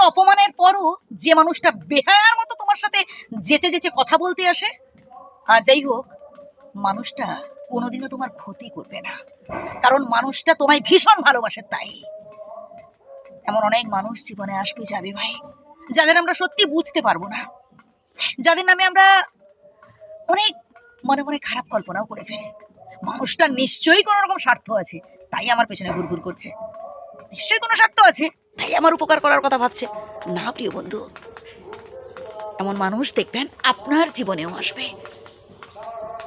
অপমানের পরও যে মানুষটা বেহায়ার মতো তোমার সাথে যেচে যেচে কথা বলতে আসে? আর যাই হোক, মানুষটা কোনোদিনও তোমার ক্ষতি করবে না। কারণ মানুষটা তোমায় ভীষণ ভালোবাসে, তাই। এমন অনেক মানুষ জীবনে আসবে যাবে ভাই, যাদের আমরা সত্যি বুঝতে পারব না। যাদের নামে আমরা অনেক মনে মনে খারাপ কল্পনাও করে ফেলি। মানুষটা নিশ্চয়ই কোনো রকম স্বার্থ আছে, তাই আমার পেছনে ঘুরঘুর করছে। নিশ্চয়ই কোনো স্বার্থ আছে। তাই আমার উপকার করার কথা ভাবছে। না, প্রিয় বন্ধু। এমন মানুষ দেখবেন আপনার জীবনেও আসবে।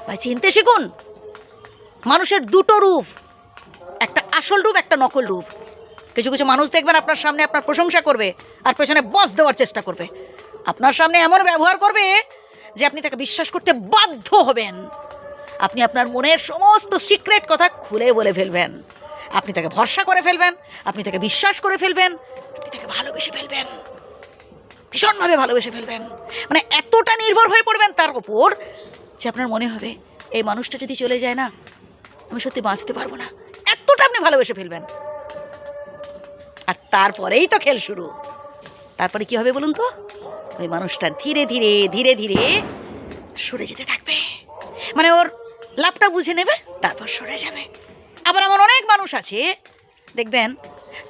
ভাই, চিনতে শিখুন, মানুষের দুটো রূপ, একটা আসল রূপ, একটা নকল রূপ। কিছু কিছু মানুষ দেখবেন আপনার সামনে আপনার প্রশংসা করবে আর পেছনে বস দেওয়ার চেষ্টা করবে। আপনার সামনে এমন ব্যবহার করবে যে আপনি তাকে বিশ্বাস করতে বাধ্য হবেন। আপনি আপনার মনের সমস্ত সিক্রেট কথা খুলে বলে ফেলবেন। আপনি তাকে ভরসা করে ফেলবেন, আপনি তাকে বিশ্বাস করে ফেলবেন, আপনি তাকে ভালোবেসে ফেলবেন, ভীষণভাবে ভালোবেসে ফেলবেন। মানে এতটা নির্ভর হয়ে পড়বেন তার ওপর যে আপনার মনে হবে, এই মানুষটা যদি চলে যায় না, আমি সত্যি বাঁচতে পারব না। এতটা আপনি ভালোবেসে ফেলবেন। আর তারপরেই তো খেল শুরু। তারপরে কি হবে বলুন তো? ওই মানুষটা ধীরে ধীরে ধীরে ধীরে সরে যেতে থাকবে। মানে ওর লাভটা বুঝে নেবে, তারপর সরে যাবে। আবার এমন অনেক মানুষ আছে, দেখবেন,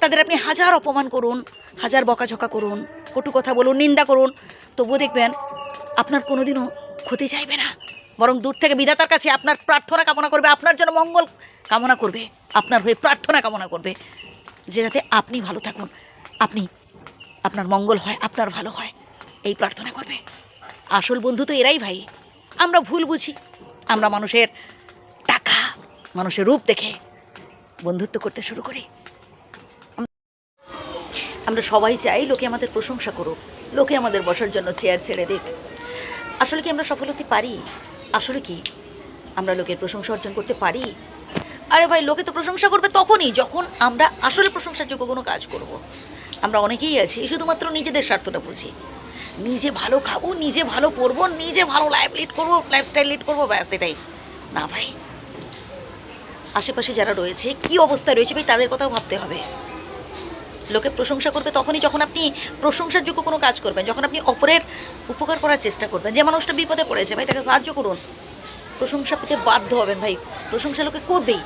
তাদের আপনি হাজার অপমান করুন, হাজার বকাঝকা করুন, কটু কথা বলুন, নিন্দা করুন, তবুও দেখবেন, আপনার কোনোদিনও ক্ষতি চাইবে না। বরং দূর থেকে বিধাতার কাছে আপনার প্রার্থনা কামনা করবে, আপনার জন্য মঙ্গল কামনা করবে, আপনার হয়ে প্রার্থনা কামনা করবে, যে যাতে আপনি ভালো থাকুন, আপনি, আপনার মঙ্গল হয়, আপনার ভালো হয়, এই প্রার্থনা করবে। আসল বন্ধু তো এরাই ভাই, আমরা ভুল বুঝি, আমরা মানুষের মানুষের রূপ দেখে বন্ধুত্ব করতে শুরু করি। আমরা সবাই চাই লোকে আমাদের প্রশংসা করুক, লোকে আমাদের বসার জন্য চেয়ার ছেড়ে দিক। আসলে কি আমরা সফল হতে পারি? আসলে কি আমরা লোকের প্রশংসা অর্জন করতে পারি? আরে ভাই, লোকে তো প্রশংসা করবে তখনই যখন আমরা আসলে প্রশংসার যোগ্য কোনো কাজ করব। আমরা অনেকেই আছি, শুধুমাত্র নিজেদের স্বার্থটা বুঝি। নিজে ভালো খাব, নিজে ভালো পড়ব নিজে ভালো লাইফ লিড করব লাইফস্টাইল লিড করব, ব্যাস, এটাই। না ভাই আশেপাশে যারা রয়েছে, কি অবস্থায় রয়েছে ভাই, তাদের কথাও ভাবতে হবে। লোকে প্রশংসা করবে তখনই যখন আপনি প্রশংসার যোগ্য কোনো কাজ করবেন, যখন আপনি অপরের উপকার করার চেষ্টা করবেন। যে মানুষটা বিপদে পড়েছে ভাই, তাকে সাহায্য করুন। প্রশংসা পেতে বাধ্য হবেন ভাই। প্রশংসা লোকে করবেই।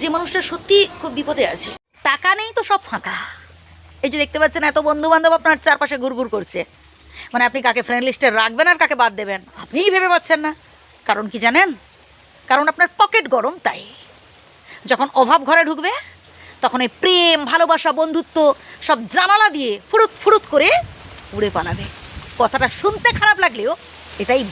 যে মানুষটা সত্যি খুব বিপদে আছে। টাকা নেই তো সব ফাঁকা। এই যে দেখতে পাচ্ছেন, এত বন্ধু বান্ধব আপনার চারপাশে ঘুরঘুর করছে। মানে আপনি কাকে ফ্রেন্ড লিস্টে রাখবেন আর কাকে বাদ দেবেন? আপনিই ভেবে পাচ্ছেন না। কারণ কি জানেন? কারণ আপনার পকেট গরম তাই। যখন অভাব ঘরে ঢুকবে, তখন এই প্রেম, ভালোবাসা, বন্ধুত্ব সব জানালা দিয়ে ফুরুত ফুরুত করে উড়ে পালাবে। কথাটা শুনতে খারাপ লাগলেও এটাই